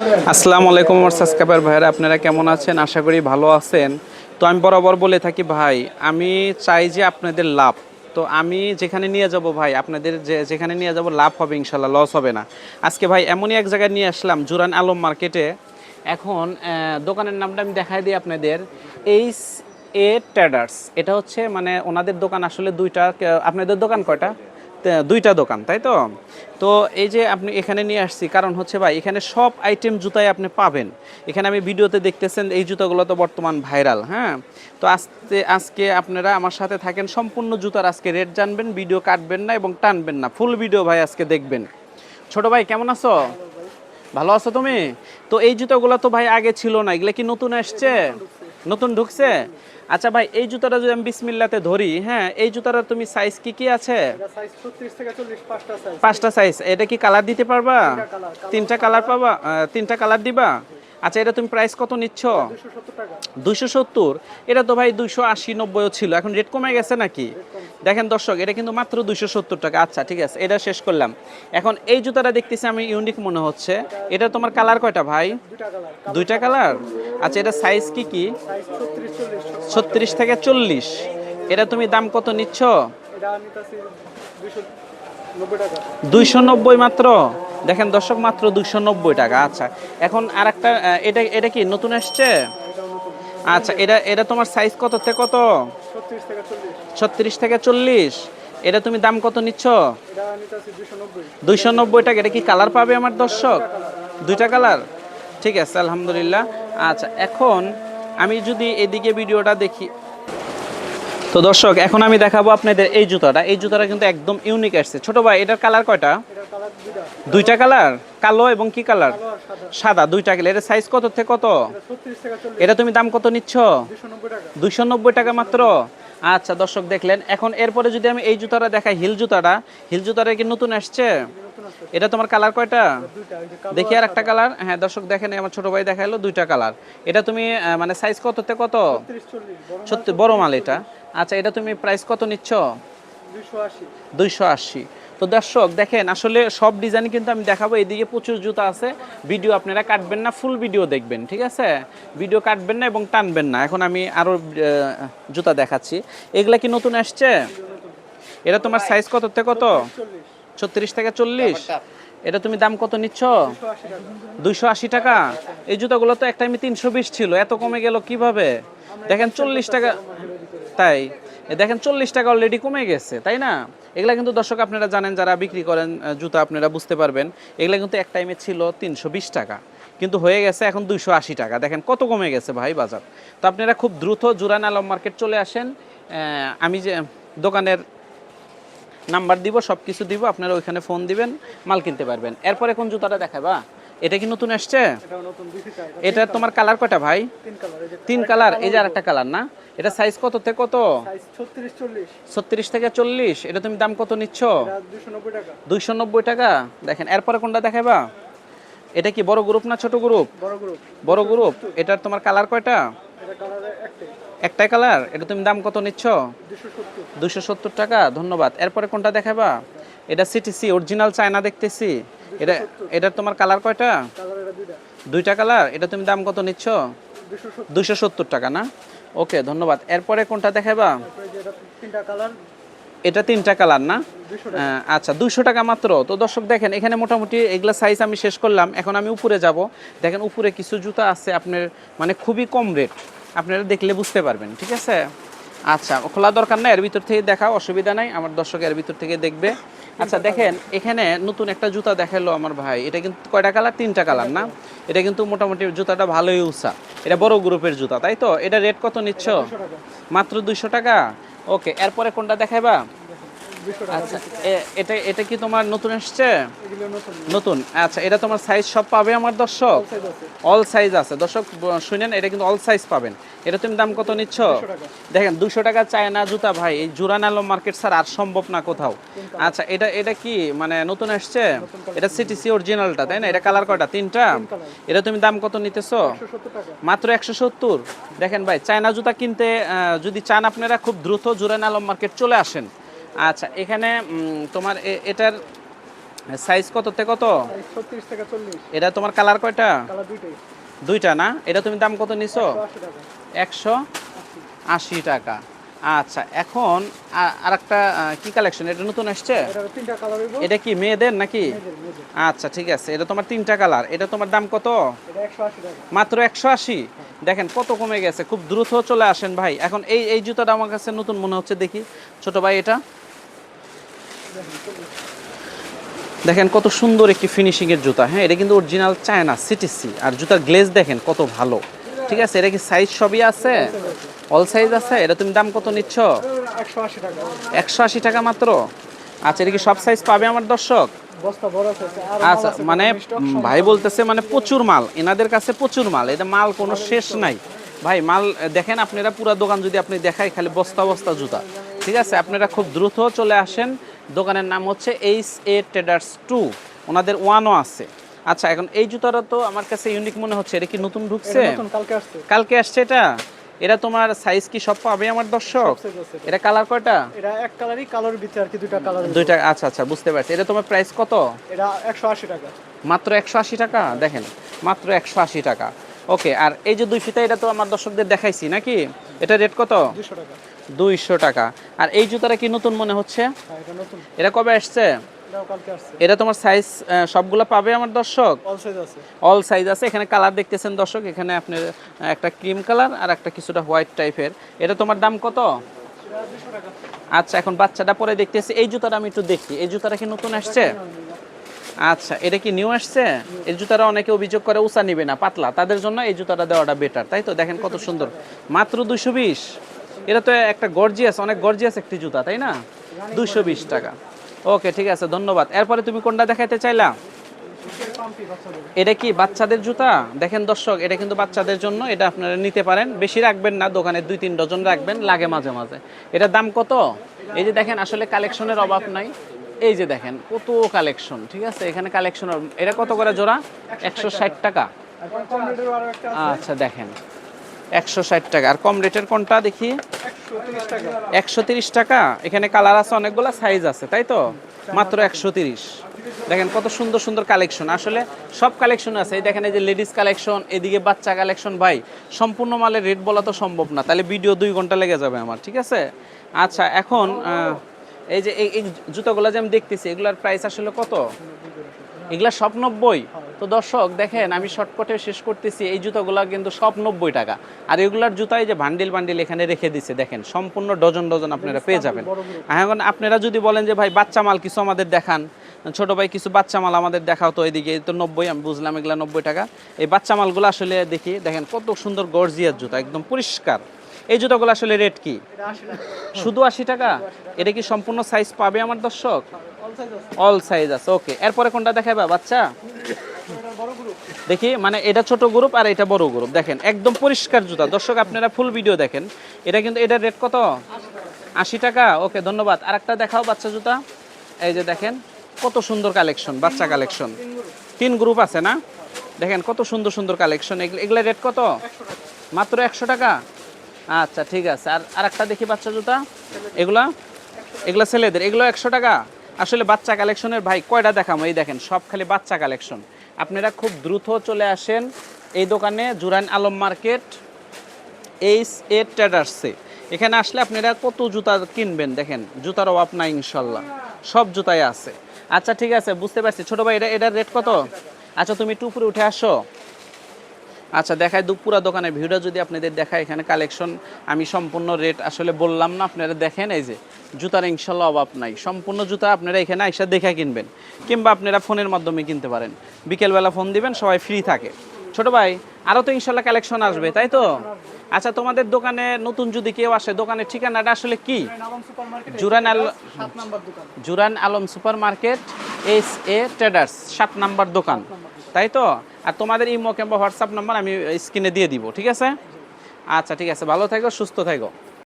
আসসালামু আলাইকুম আমার সাবস্ক্রাইবার ভাইরা আপনারা কেমন আছেন? আশা করি ভালো আছেন। তো আমি বরাবর বলে থাকি, ভাই, আমি চাই যে আপনাদের লাভ। তো আমি যেখানে নিয়ে যাব, ভাই, আপনাদের যে, যেখানে নিয়ে যাব, লাভ হবে ইনশাল্লাহ লস হবে না। আজকে, ভাই, এমনই এক জায়গায় নিয়ে আসলাম, জুরান আলম মার্কেটে এখন দোকানের নামটা আমি দেখাই দিই আপনাদের। এইচ এ ট্রেডার্স এটা হচ্ছে মানে ওনাদের দোকান আসলে দুইটা আপনাদের দোকান কয়টা? দুইটা দোকান, তাই তো? তো এই যে আপনি এখানে নিয়ে আসছি, কারণ হচ্ছে ভাই, এখানে সব আইটেম জুতাই আপনি পাবেন। এখানে আমি ভিডিওতে দেখতেছেন, এই জুতাগুলো তো বর্তমান ভাইরাল হ্যাঁ? তো আজকে আজকে আপনারা আমার সাথে থাকেন, সম্পূর্ণ জুতার আজকে রেট জানবেন ভিডিও কাটবেন না এবং টানবেন না ফুল ভিডিও ভাই আজকে দেখবেন। ছোট ভাই, কেমন আছো? ভালো আছো তুমি? তো এই জুতাগুলো তো ভাই আগে ছিল না, এগুলো কি নতুন আসছে? নতুন ঢুকছে? আচ্ছা ভাই এই জুতাটা যদি আমি বিসমিল্লাতে ধরি হ্যাঁ এই জুতাটা তুমি সাইজ কি কি আছে? সাইজ 36 থেকে 40 পাঁচটা সাইজ এটা কি কালার দিতে পারবা? তিনটা কালার পাবা? তিনটা কালার দিবা? আচ্ছা এটা তুমি প্রাইস কত নিচ্ছ? 270 টাকা দুইশো সত্তর। এটা তো ভাই দুইশো আশি নব্বইও ছিল এখন রেট কমে গেছে নাকি? দেখেন দর্শক এটা কিন্তু মাত্র দুইশো সত্তর টাকা। আচ্ছা ঠিক আছে এটা শেষ করলাম। এখন এই জুতাটা দেখতেছি আমি ইউনিক মনে হচ্ছে। এটা তোমার কালার কয়টা ভাই? দুইটা কালার আচ্ছা এটা সাইজ কি কি? সাইজ 36 40 ছত্রিশ থেকে চল্লিশ। এটা তুমি দাম কত নিচ্ছ? এটা নিতাছি 290 টাকা। দুইশো নব্বই মাত্র? দেখেন দর্শক মাত্র দুইশো নব্বই টাকা আচ্ছা। এখন আর একটা এটা এটা কি নতুন নতুন আচ্ছা এটা এটা তোমার সাইজ কত থেকে কত? 36 থেকে 40 ছত্রিশ থেকে চল্লিশ। এটা তুমি দাম কত নিচ্ছ? এটা নিতাছি 290 দুইশো নব্বই টাকা। এটা কি কালার পাবে আমার দর্শক? দুইটা কালার ঠিক আছে, আলহামদুলিল্লাহ। আচ্ছা এখন আমি যদি এদিকে ভিডিওটা দেখি তো দর্শক, এখন আমি দেখাবো আপনাদের এই জুতাটা। এই জুতাটা কিন্তু একদম ইউনিক আসছে। ছোট ভাই, এটার কালার কয়টা? দুইটা কালার কালো এবং কি কালার সাদা, দুইটা কালার এটা সাইজ কত থেকে কত? এটা 36 থেকে 40 এটা তুমি দাম কত নিচ্ছ? 290 টাকা দুইশো নব্বই টাকা মাত্র। আচ্ছা দর্শক, দেখলেন। এখন এরপরে যদি আমি এই জুতাটা দেখাই, হিল জুতাটা হিল জুতাটা কি নতুন আসছে? এটা তোমার কালার কয়টা? দেখি আর একটা কালার। হ্যাঁ দর্শক দেখেন আমার ছোট ভাই দেখাইলো দুইটা কালার। এটা তুমি মানে সাইজ কত থেকে কত? 30 40 বড় সত্যি বড় মাল এটা। আচ্ছা এটা তুমি প্রাইস কত নিচ্ছ? দুইশো আশি। তো দর্শক দেখেন আসলে সব ডিজাইন কিন্তু আমি দেখাবো। এদিকে প্রচুর জুতা আছে। ভিডিও আপনারা কাটবেন না ফুল ভিডিও দেখবেন ঠিক আছে? ভিডিও কাটবেন না এবং টানবেন না। এখন আমি আরও জুতা দেখাচ্ছি। এগুলা কি নতুন আসছে? এটা তোমার সাইজ কত? থেকে কত 40 ছত্রিশ থেকে চল্লিশ। এটা তুমি দাম কত নিচ্ছ? 280 টাকা দুইশো আশি টাকা। এই জুতাগুলো তো একটা আমি তিনশো বিশ ছিল। এত কমে গেল কীভাবে? দেখেন চল্লিশ টাকা তাই। দেখেন চল্লিশ টাকা অলরেডি কমে গেছে তাই না? এগুলা কিন্তু দর্শক আপনারা জানেন যারা বিক্রি করেন জুতা আপনারা বুঝতে পারবেন। এগুলা কিন্তু এক টাইমে ছিল তিনশো বিশ টাকা। কিন্তু হয়ে গেছে এখন দুইশো আশি টাকা। দেখেন কত কমে গেছে ভাই বাজার। তো আপনারা খুব দ্রুত জুরান আলম মার্কেট চলে আসেন। আমি যে দোকানের নাম্বার দিব সব কিছু দিব আপনারা ওইখানে ফোন দিবেন মাল কিনতে পারবেন। এরপরে কোন জুতাটা দেখাবা? এটা কি নতুন আসছে এটা তোমার কালার কয়টা ভাই? তিন কালার এই যে তিন কালার এই যে আরেকটা কালার না? এটা সাইজ কত থেকে কত? সাইজ 36 40 ছত্রিশ থেকে চল্লিশ এটা তুমি দাম কত নিচ্ছ? এটা 290 টাকা। দুইশো নব্বই টাকা? দেখেন এরপরে কোনটা দেখাবা? এটা কি বড় গ্রুপ না ছোট গ্রুপ বড় গ্রুপ এটার তোমার কালার কয়টা? একটাই। কালার? এটা তুমি দাম কত নিচ্ছ? 270 দুশো সত্তর টাকা ধন্যবাদ। এরপরে কোনটা দেখাবা? এটা সিটিসি অরিজিনাল চায়না দেখতেছি। এটা এটার তোমার কালার কয়টা? দুইটা। কালার? এটা তুমি দাম কত নিচ্ছ? 270 দুশো সত্তর টাকা না? ওকে ধন্যবাদ। এরপরে কোনটা দেখাবা? এটা তিনটা কালার। এটা তিনটা কালার না? আচ্ছা দুশো টাকা মাত্র। তো দর্শক দেখেন এখানে মোটামুটি এগুলা সাইজ আমি শেষ করলাম। এখন আমি উপরে যাব। দেখেন উপরে কিছু জুতা আছে আপনার মানে খুবই কম রেট আপনারা দেখলে বুঝতে পারবেন ঠিক আছে? আচ্ছা খোলা দরকার নাই এর ভিতর থেকে দেখা অসুবিধা নাই আমার দর্শক এর ভিতর থেকে দেখবে। আচ্ছা দেখেন এখানে নতুন একটা জুতা দেখাল আমার ভাই এটা কিন্তু কয়টা কালার? তিনটা কালার না? এটা কিন্তু মোটামুটি জুতাটা ভালোই উষা এটা বড় গ্রুপের জুতা তাই তো? এটা রেট কত নিচ্ছ? মাত্র দুইশো টাকা? ওকে এরপরে কোনটা দেখাইবা? 200 টাকা আচ্ছা এটা এটা কি তোমার নতুন এসছে? নতুন। নতুন। আচ্ছা এটা তোমার সাইজ সব পাবে আমার দর্শক? অল সাইজ আছে। দর্শক শুনেন এটা কিন্তু অল সাইজ পাবেন। এটা তুমি দাম কত নিচ্ছ? দেখেন দুশো টাকা চায়না জুতা ভাই। এই জুরান আলম মার্কেট স্যার আর সম্ভব না কোথাও। আচ্ছা এটা এটা কি? মানে নতুন আসছে এটা সিটিসি অরিজিনালটা তাই না? এটা কালার কয়টা? তিনটা? এটা তুমি দাম কত নিতেছো? মাত্র একশো সত্তর। দেখেন ভাই চায়না জুতা কিনতে যদি চান আপনারা খুব দ্রুত জুরান আলম মার্কেট চলে আসেন। আচ্ছা এখানে তোমার এটার সাইজ কত থেকে কত এটা তোমার কালার কয়টা? দুইটা না? এটা তুমি দাম কত নিছো? একশো আশি টাকা। আচ্ছা এখন আর একটা কি কালেকশন এটা নতুন আসছে? এটা কি মেয়েদের নাকি? আচ্ছা ঠিক আছে। এটা তোমার তিনটা কালার এটা তোমার দাম কত? মাত্র একশো আশি? দেখেন কত কমে গেছে। খুব দ্রুত চলে আসেন ভাই। এখন এই এই জুতাটা আমার কাছে নতুন মনে হচ্ছে দেখি। ছোট ভাই এটা? দেখেন কত সুন্দর একটি ফিনিশিং এর জুতা হ্যাঁ? এটা কিন্তু অরিজিনাল চায়না সিটিসি আর জুতার গ্লেজ দেখেন কত ভালো। ঠিক আছে? এটা কি সাইজ সবই আছে? অল সাইজ আছে? এটা তুমি দাম কত নিচ্ছ? একশো আশি টাকা মাত্র। আচ্ছা এটা কি সব সাইজ পাবে আমার দর্শক? আচ্ছা মানে ভাই বলতেছে মানে প্রচুর মাল। এনাদের কাছে প্রচুর মাল। এটা মাল কোনো শেষ নাই। ভাই মাল দেখেন আপনারা পুরো দোকান যদি আপনি দেখাই খালি বস্তা বস্তা জুতা। ঠিক আছে? আপনারা খুব দ্রুত চলে আসেন। দোকানের নাম হচ্ছে এইচ এ ট্রেডার্স টু ওনাদের ওয়ানও আছে। আচ্ছা এখন এই জুতাটা তো আমার কাছে ইউনিক মনে হচ্ছে। এটা কি নতুন ঢুকছে? কালকে আসছে। কালকে আসছে এটা? এটা তোমার সাইজ কি সব পাবে আমার দর্শক? এটা। কালার কয়টা? এটা এক কালারই কালার ভিতরে আর কি দুইটা কালার দুইটা আচ্ছা আচ্ছা বুঝতে পারছি। এটা তোমার প্রাইস কত? এটা একশো আশি টাকা। মাত্র একশো আশি টাকা? দেখেন মাত্র একশো আশি টাকা। ওকে আর এই যে দুই ফিতা এটা তো আমার দর্শকদের দেখাইছি নাকি? এটা রেট কত? দুশো টাকা। দুইশো টাকা। আর এই জুতাটা কি নতুন মনে হচ্ছে? হ্যাঁ এটা কবে আসছে? এটা তোমার সাইজ সবগুলো পাবে আমার দর্শক? অল সাইজ আছে। এখানে কালার দেখতেছেন দর্শক। এখানে আপনার একটা ক্রিম কালার আর একটা কিছুটা হোয়াইট টাইপের এটা তোমার দাম কত? আচ্ছা এখন বাচ্চাটা পরে দেখতেছি। এই জুতাটা আমি একটু দেখি। এই জুতাটা কি নতুন আসছে? আচ্ছা এটা কি নিউ আসছে? এই জুতারা অনেকে অভিযোগ করে উঁচা নিবে না পাতলা। তাদের জন্য এই জুতাটা দেওয়াটা বেটার তাই তো? দেখেন কত সুন্দর। মাত্র দুশো বিশ। এটা তো একটা গর্জিয়াস অনেক গর্জিয়াস একটি জুতা, তাই না? দুশো বিশ টাকা। ওকে, ঠিক আছে, ধন্যবাদ। এরপরে তুমি কোনটা দেখাইতে চাইলা? এটা কি বাচ্চাদের জুতা? দেখেন দর্শক, এটা কিন্তু বাচ্চাদের জন্য, এটা আপনারা নিতে পারেন। বেশি রাখবেন না, দোকানে দুই, তিন ডজন রাখবেন, লাগে মাঝে মাঝে। এটার দাম কত? এই যে দেখেন, আসলে কালেকশনের অভাব নাই। এই যে দেখেন, কত কালেকশন, ঠিক আছে? এখানে কালেকশন এটা কত করে জোড়া? একশো ষাট টাকা। আচ্ছা দেখেন। একশো ষাট টাকা। আর কম রেটের কোনটা দেখি? একশো তিরিশ টাকা। এখানে কালার আছে, অনেকগুলো সাইজ আছে, তাই তো? মাত্র একশো তিরিশ। দেখেন কত সুন্দর সুন্দর কালেকশন আসলে সব কালেকশন আছে। এই দেখেন এই যে লেডিস কালেকশন এদিকে বাচ্চা কালেকশন ভাই, সম্পূর্ণ মালের রেট বলা তো সম্ভব না। তাহলে ভিডিও দুই ঘণ্টা লেগে যাবে আমার, ঠিক আছে? আচ্ছা এখন এই যে এই জুতোগুলো যে আমি দেখতেছি, এগুলোর প্রাইস আসলে কত? এগুলা সব নব্বই। তো দর্শক দেখেন আমি শর্টকটে শেষ করতেছি এই জুতাগুলো কিন্তু সব নব্বই টাকা। আর এগুলার জুতাই যে ভান্ডিল বান্ডিল এখানে রেখে দিছে দেখেন সম্পূর্ণ ডজন ডজন আপনারা পেয়ে যাবেন। এখন আপনারা যদি বলেন যে ভাই বাচ্চা মাল কিছু আমাদের দেখান। ছোট ভাই কিছু বাচ্চা মাল আমাদের দেখাও তো এদিকে। তো নব্বই আমি বুঝলাম এগুলা নব্বই টাকা। এই বাচ্চা মালগুলো আসলে দেখি দেখেন কত সুন্দর গর্জিয়ার জুতা একদম পরিষ্কার। এই জুতাগুলো আসলে রেট কি? শুধু আশি টাকা? এটা কি সম্পূর্ণ সাইজ পাবে আমার দর্শক? অল সাইজ আছে ওকে এরপরে কোনটা দেখাবা, বাচ্চা? দেখি মানে এটা ছোট গ্রুপ আর এটা বড় গ্রুপ দেখেন, একদম পরিষ্কার জুতা। দর্শক, আপনারা ফুল ভিডিও দেখেন। এটা কিন্তু এটার রেট কত? আশি টাকা ওকে ধন্যবাদ। আর একটা দেখাও বাচ্চা জুতা। এই যে দেখেন, কত সুন্দর কালেকশন বাচ্চা কালেকশন তিন গ্রুপ আছে না? দেখেন, কত সুন্দর সুন্দর কালেকশন এগুলা রেট কত? মাত্র একশো টাকা? আচ্ছা ঠিক আছে। আর আর একটা দেখি বাচ্চা জুতা। এগুলা? এগুলা ছেলেদের। এগুলো একশো টাকা? আসলে বাচ্চা কালেকশনের ভাই কয়টা দেখামো এই দেখেন, সব খালি বাচ্চা কালেকশন। আপনারা খুব দ্রুত চলে আসেন এই দোকানে, Jurain Alam market, H A ট্রেডার্সে। এখানে আসলে আপনারা কত জুতা কিনবেন, দেখেন, জুতার অভাব নাই, ইনশাল্লাহ। সব জুতাই আছে। আচ্ছা ঠিক আছে, বুঝতে পারছি। ছোটো ভাই, এটা এটার রেট কত? আচ্ছা তুমি টুপুরে উঠে আসো। আচ্ছা দেখায় দুপুরা দোকানের ভিডিও যদি আপনাদের দেখায় এখানে কালেকশন। আমি সম্পূর্ণ রেট আসলে বললাম না আপনারা দেখেন এই যে জুতার ইনশাল্লাহ অভাব নাই। সম্পূর্ণ জুতা আপনারা এখানে আইসা দেখে কিনবেন কিংবা আপনারা ফোনের মাধ্যমে কিনতে পারেন। বিকেলবেলা ফোন দিবেন সবাই ফ্রি থাকে। ছোট ভাই আরও তো ইনশাল্লাহ কালেকশন আসবে তাই তো? আচ্ছা তোমাদের দোকানে নতুন যদি কেউ আসে দোকানের ঠিকানাটা আসলে কি? জুরান আল দোকান। Jurain Alam super market S A traders সাত নাম্বার দোকান। তাই তো? আর তোমাদের ইমো কিংবা হোয়াটসঅ্যাপ নাম্বার আমি স্ক্রিনে দিয়ে দিব, ঠিক আছে? আচ্ছা ঠিক আছে, ভালো থাকো, সুস্থ থাকো।